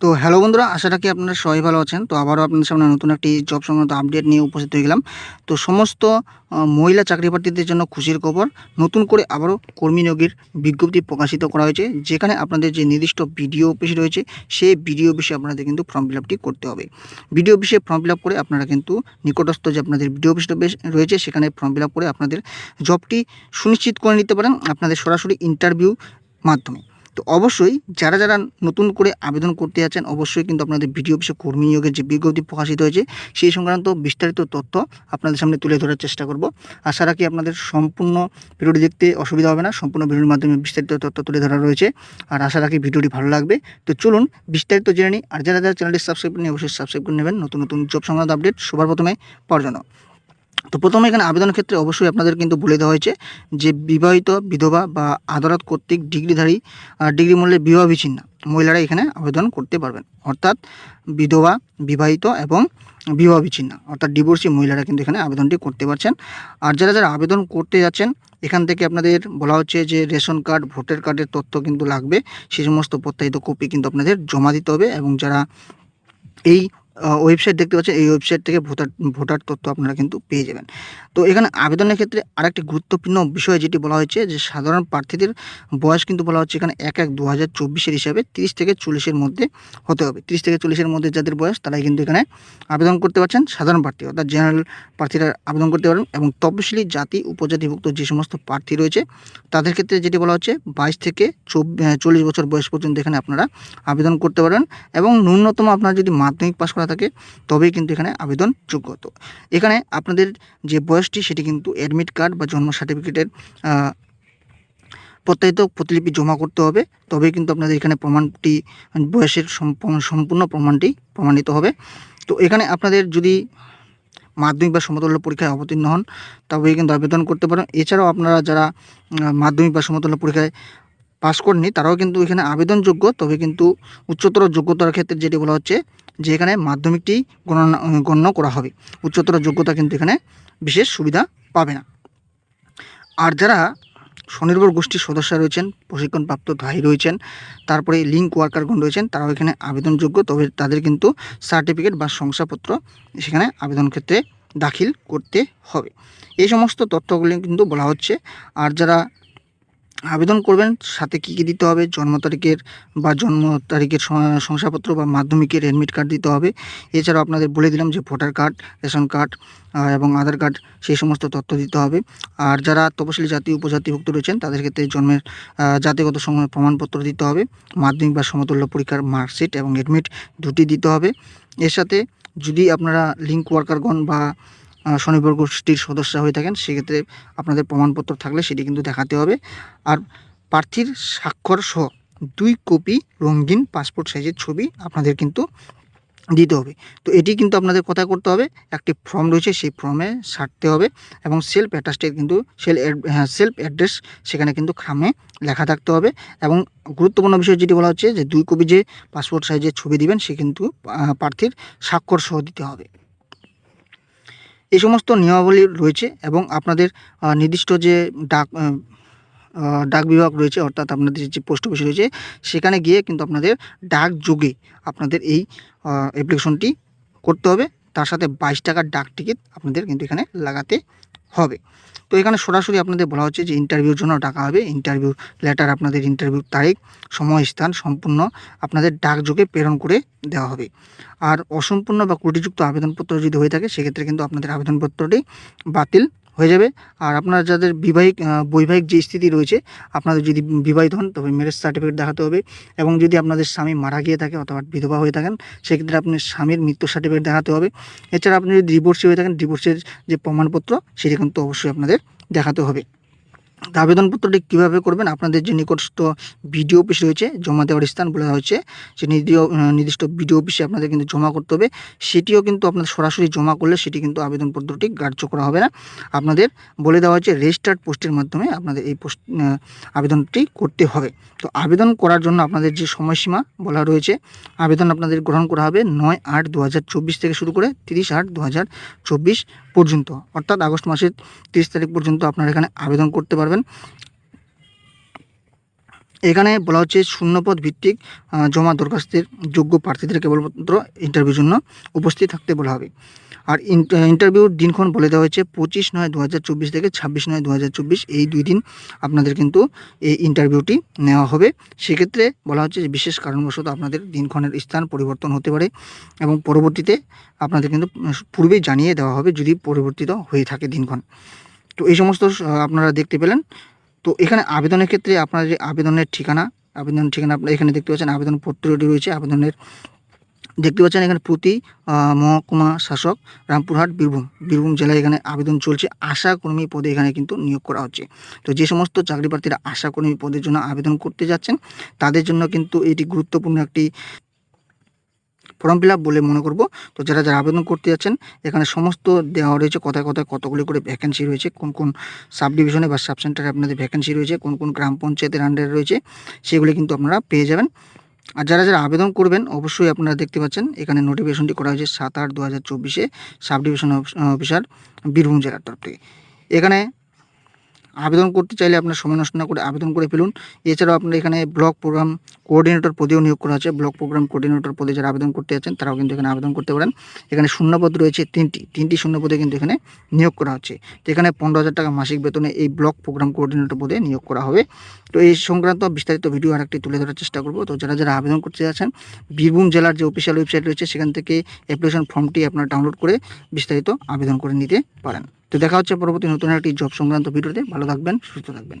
তো হ্যালো বন্ধুরা, আশা রাখি আপনারা সবাই ভালো আছেন। তো আবারও আপনাদের সামনে নতুন একটি জব সংক্রান্ত আপডেট নিয়ে উপস্থিত হয়ে গেলাম। তো সমস্ত মহিলা চাকরি প্রার্থীদের জন্য খুশির খবর, নতুন করে আবারও কর্মী নিয়োগের বিজ্ঞপ্তি প্রকাশিত করা হয়েছে, যেখানে আপনাদের যে নির্দিষ্ট বিডিও অফিস রয়েছে, সেই বিডিও অফিসে আপনাদের কিন্তু ফর্ম ফিল করতে হবে। বিডিও অফিসে ফর্ম ফিল করে আপনারা কিন্তু নিকটস্থ যে আপনাদের বিডিও অফিস রয়েছে, সেখানে ফর্ম ফিল করে আপনাদের জবটি সুনিশ্চিত করে নিতে পারেন, আপনাদের সরাসরি ইন্টারভিউ মাধ্যমে। তো অবশ্যই যারা যারা নতুন করে আবেদন করতে যাচ্ছেন, অবশ্যই কিন্তু আপনাদের ভিডিও অফিসে কর্মী নিয়োগের যে বিজ্ঞপ্তি প্রকাশিত হয়েছে, সেই সংক্রান্ত বিস্তারিত তথ্য আপনাদের সামনে তুলে ধরার চেষ্টা করব। আশা রাখি আপনাদের সম্পূর্ণ ভিডিওটি দেখতে অসুবিধা হবে না, সম্পূর্ণ ভিডিওর মাধ্যমে বিস্তারিত তথ্য তুলে ধরা রয়েছে। আর আশা রাখি ভিডিওটি ভালো লাগবে। তো চলুন বিস্তারিত জেনে নিই। আর যারা যারা চ্যানেলটি সাবস্ক্রাইব করেন অবশ্যই সাবস্ক্রাইব করে নেবেন। নতুন নতুন জব সংক্রান্ত আপডেট সবার প্রথমে পাওয়ার জন্য। তো প্রথমে এখানে আবেদনের ক্ষেত্রে অবশ্যই আপনাদের কিন্তু বলে দেওয়া হয়েছে যে বিবাহিত বিধবা বা আদালত কর্তৃক ডিগ্রিধারী ডিগ্রি মূল্যে বিবাহ বিচ্ছিন্ন মহিলারা এখানে আবেদন করতে পারবেন। অর্থাৎ বিধবা, বিবাহিত এবং বিবাহ বিচ্ছিন্ন, অর্থাৎ ডিভোর্সি মহিলারা কিন্তু এখানে আবেদনটি করতে পারছেন। আর যারা যারা আবেদন করতে যাচ্ছেন, এখান থেকে আপনাদের বলা হচ্ছে যে রেশন কার্ড, ভোটার কার্ডের তথ্য কিন্তু লাগবে। সেই সমস্ত প্রত্যাহিত কপি কিন্তু আপনাদের জমা দিতে হবে এবং যারা এই ওয়েবসাইট দেখতে পাচ্ছেন, এই ওয়েবসাইট থেকে ভোটার ভোটার তথ্য আপনারা কিন্তু পেয়ে যাবেন। তো এখানে আবেদনের ক্ষেত্রে আরেকটি গুরুত্বপূর্ণ বিষয় যেটি বলা হয়েছে যে, সাধারণ প্রার্থীদের বয়স কিন্তু বলা হচ্ছে এখানে এক এক দু হাজার চব্বিশের হিসাবে তিরিশ থেকে চল্লিশের মধ্যে হতে হবে। তিরিশ থেকে চল্লিশের মধ্যে যাদের বয়স, তারাই কিন্তু এখানে আবেদন করতে পারছেন, সাধারণ প্রার্থী অর্থাৎ জেনারেল প্রার্থীরা আবেদন করতে পারেন এবং তপশিলি জাতি, উপজাতিভুক্ত যে সমস্ত প্রার্থী রয়েছে, তাদের ক্ষেত্রে যেটি বলা হচ্ছে বাইশ থেকে চল্লিশ বছর বয়স পর্যন্ত এখানে আপনারা আবেদন করতে পারেন এবং ন্যূনতম আপনার যদি মাধ্যমিক পাস করা থাকে, তবেই কিন্তু এখানে আবেদন যোগ্য তো এখানে আপনাদের যে বয়সটি, সেটি কিন্তু অ্যাডমিট কার্ড বা জন্ম সার্টিফিকেটের প্রত্যায়িত প্রতিলিপি জমা করতে হবে। তবেই কিন্তু আপনাদের এখানে প্রমাণটি, বয়সের সম্পূর্ণ প্রমাণটি প্রমাণিত হবে। তো এখানে আপনাদের যদি মাধ্যমিক বা সমতুল্য পরীক্ষায় অবতীর্ণ হন, তবেই কিন্তু আবেদন করতে পারেন। এছাড়াও আপনারা যারা মাধ্যমিক বা সমতুল্য পরীক্ষায় পাস করেননি, তারাও কিন্তু এখানে আবেদনযোগ্য। তবে কিন্তু উচ্চতর যোগ্যতার ক্ষেত্রে যেটি বলা হচ্ছে যে এখানে মাধ্যমিকটি গণনা, গণ্য করা হবে। উচ্চতর যোগ্যতা কিন্তু এখানে বিশেষ সুবিধা পাবে না। আর যারা স্বনির্ভর গোষ্ঠীর সদস্য রয়েছেন, প্রশিক্ষণপ্রাপ্ত ধারী রয়েছেন, তারপরে লিঙ্ক ওয়ার্কারগণ রয়েছেন, তারাও এখানে আবেদনযোগ্য। তবে তাদের কিন্তু সার্টিফিকেট বা শংসাপত্র সেখানে আবেদন ক্ষেত্রে দাখিল করতে হবে। এই সমস্ত তথ্যগুলি কিন্তু বলা হচ্ছে। আর যারা আবেদন করবেন, সাথে কী কী দিতে হবে, জন্ম তারিখের বা জন্ম তারিখের শংসাপত্র বা মাধ্যমিকের অ্যাডমিট কার্ড দিতে হবে। এছাড়াও আপনাদের বলে দিলাম যে ভোটার কার্ড, রেশন কার্ড এবং আধার কার্ড, সেই সমস্ত তথ্য দিতে হবে। আর যারা তপশিলি জাতি, উপজাতিভুক্ত রয়েছেন, তাদের ক্ষেত্রে জন্মের জাতিগত সম- প্রমাণপত্র দিতে হবে। মাধ্যমিক বা সমতুল্য পরীক্ষার মার্কশিট এবং অ্যাডমিট দুটি দিতে হবে। এর সাথে যদি আপনারা লিঙ্ক ওয়ার্কারগণ বা স্বনির্ভর গোষ্ঠীর সদস্য হয়ে থাকেন, সেক্ষেত্রে আপনাদের প্রমাণপত্র থাকলে সেটি কিন্তু দেখাতে হবে। আর প্রার্থীর স্বাক্ষর সহ দুই কপি রঙিন পাসপোর্ট সাইজের ছবি আপনাদের কিন্তু দিতে হবে। তো এটি কিন্তু আপনাদের কোথায় করতে হবে? একটি ফর্ম রয়েছে, সেই ফর্মে সারতে হবে এবং সেলফ অ্যাটাস্টেড কিন্তু সেল সেলফ অ্যাড্রেস সেখানে কিন্তু খামে লেখা থাকতে হবে এবং গুরুত্বপূর্ণ বিষয় যেটি বলা হচ্ছে যে দুই কপি যে পাসপোর্ট সাইজের ছবি দিবেন, সে কিন্তু প্রার্থীর স্বাক্ষর সহ দিতে হবে। এই সমস্ত নিয়মাবলী রয়েছে এবং আপনাদের নির্দিষ্ট যে ডাক ডাক বিভাগ রয়েছে, অর্থাৎ আপনাদের যে পোস্ট অফিস রয়েছে, সেখানে গিয়ে কিন্তু আপনাদের ডাক যোগে আপনাদের এই অ্যাপ্লিকেশনটি করতে হবে। তার সাথে বাইশ টাকার ডাক টিকিট আপনাদের কিন্তু এখানে লাগাতে হবে। তো এখানে সরাসরি আপনাদের বলা হচ্ছে যে ইন্টারভিউর জন্য ডাকা হবে। ইন্টারভিউ লেটার আপনাদের ইন্টারভিউর তারিখ সময় স্থান সম্পূর্ণ আপনাদের ডাকযোগে প্রেরণ করে দেওয়া হবে। আর অসম্পূর্ণ বা ত্রুটিযুক্ত আবেদনপত্র যদি হয়ে থাকে, সেক্ষেত্রে কিন্তু আপনাদের আবেদনপত্রটি বাতিল হয়ে যাবে। আর আপনার যাদের বিবাহিক বৈবাহিক যে স্থিতি রয়েছে, আপনাদের যদি বিবাহিত হন, তবে ম্যারেজ সার্টিফিকেট দেখাতে হবে। এবং যদি আপনাদের স্বামী মারা গিয়ে থাকে অথবা বিধবা হয়ে থাকেন, সেক্ষেত্রে আপনি স্বামীর মৃত্যু সার্টিফিকেট দেখাতে হবে। এছাড়া আপনি যদি ডিভোর্সি হয়ে থাকেন ডিভোর্সের যে প্রমাণপত্র, সেটি কিন্তু অবশ্যই আপনাদের দেখাতে হবে। আবেদনপত্রটি কীভাবে করবেন? আপনাদের যে নিকটস্থ বিডিও অফিস রয়েছে, জমা দেওয়ার স্থান বলা হয়েছে, যে নির্দিষ্ট বিডিও অফিসে আপনাদের কিন্তু জমা করতে হবে। সেটিও কিন্তু আপনাদের সরাসরি জমা করলে সেটি কিন্তু আবেদনপত্রটি গ্রাহ্য করা হবে না। আপনাদের বলে দেওয়া হয়েছে, রেজিস্টার্ড পোস্টের মাধ্যমে আপনাদের এই পোস্ট আবেদনটি করতে হবে। তো আবেদন করার জন্য আপনাদের যে সময়সীমা বলা রয়েছে, আবেদন আপনাদের গ্রহণ করা হবে নয় আট দু থেকে শুরু করে তিরিশ আট দু পর্যন্ত। অর্থাৎ আগস্ট মাসের তিরিশ তারিখ পর্যন্ত আপনারা এখানে আবেদন করতে পারবেন। এখানে বলা হচ্ছে শূন্যপদ ভিত্তিক জমা দরখাস্তের যোগ্য প্রার্থীদের কেবলমাত্র ইন্টারভিউর জন্য উপস্থিত থাকতে বলা হবে। আর ইন্টারভিউর দিনক্ষণ বলে দেওয়া হয়েছে পঁচিশ নয় দু থেকে ছাব্বিশ নয় দু এই দুই দিন আপনাদের কিন্তু এই ইন্টারভিউটি নেওয়া হবে। সেক্ষেত্রে বলা হচ্ছে যে বিশেষ কারণবশত আপনাদের দিনক্ষণের স্থান পরিবর্তন হতে পারে এবং পরবর্তীতে আপনাদের কিন্তু পূর্বেই জানিয়ে দেওয়া হবে যদি পরিবর্তিত হয়ে থাকে দিনক্ষণ। তো এই সমস্ত আপনারা দেখতে পেলেন। তো এখানে আবেদনের ক্ষেত্রে আপনার যে আবেদনের ঠিকানা, আবেদন ঠিকানা আপনারা এখানে দেখতে পাচ্ছেন আবেদন পত্রটি রয়েছে, আবেদনের দেখতে পাচ্ছেন এখানে প্রতি মহকুমা শাসক রামপুরহাট, বীরভূম। বীরভূম জেলায় এখানে আবেদন চলছে। আশা কর্মী পদে এখানে কিন্তু নিয়োগ করা হচ্ছে। তো যে সমস্ত চাকরি প্রার্থীরা আশা কর্মী পদের জন্য আবেদন করতে যাচ্ছেন, তাদের জন্য কিন্তু এটি গুরুত্বপূর্ণ একটি ফর্ম ফিল বলে মনে করব। তো যারা যারা আবেদন করতে যাচ্ছেন, এখানে সমস্ত দেওয়া রয়েছে কথায় কথায় কতগুলি করে ভ্যাকেন্সি রয়েছে, কোন কোন সাব ডিভিশনে বা সাব সেন্টারে আপনাদের ভ্যাকেন্সি রয়েছে, কোন কোন গ্রাম পঞ্চায়েতের আন্ডারে রয়েছে, সেগুলি কিন্তু আপনারা পেয়ে যাবেন। আর যারা যারা আবেদন করবেন, অবশ্যই আপনারা দেখতে পাচ্ছেন, এখানে নোটিফিকেশনটি করা হয়েছে সাত আট দু হাজার চব্বিশে সাব ডিভিশন অফিসার বীরভূম জেলার তরফ থেকে। এখানে আবেদন করতে চাইলে আপনার সময় নষ্ট না করে আবেদন করে ফেলুন। এছাড়াও আপনার এখানে ব্লক প্রোগ্রাম কোঅর্ডিনেটর পদেও নিয়োগ করা আছে। ব্লক প্রোগ্রাম কোঅর্ডিনেটর পদে যারা আবেদন করতে যাচ্ছেন, তারাও কিন্তু এখানে আবেদন করতে পারেন। এখানে শূন্যপদ রয়েছে তিনটি। তিনটি শূন্যপদে কিন্তু এখানে নিয়োগ করা হচ্ছে। তো এখানে পনেরো হাজার টাকা মাসিক বেতনে এই ব্লক প্রোগ্রাম কোঅর্ডিনেটর পদে নিয়োগ করা হবে। তো এই সংক্রান্ত বিস্তারিত ভিডিও আরেকটি তুলে ধরার চেষ্টা করব। তো যারা যারা আবেদন করতে যাচ্ছেন, বীরভূম জেলার যে অফিসিয়াল ওয়েবসাইট রয়েছে, সেখান থেকে অ্যাপ্লিকেশন ফর্মটি আপনারা ডাউনলোড করে বিস্তারিত আবেদন করে নিতে পারেন। তো দেখা হচ্ছে পরবর্তী নতুন একটি জব সংক্রান্ত ভিডিওতে। ভালো থাকবেন সুস্থ থাকবেন।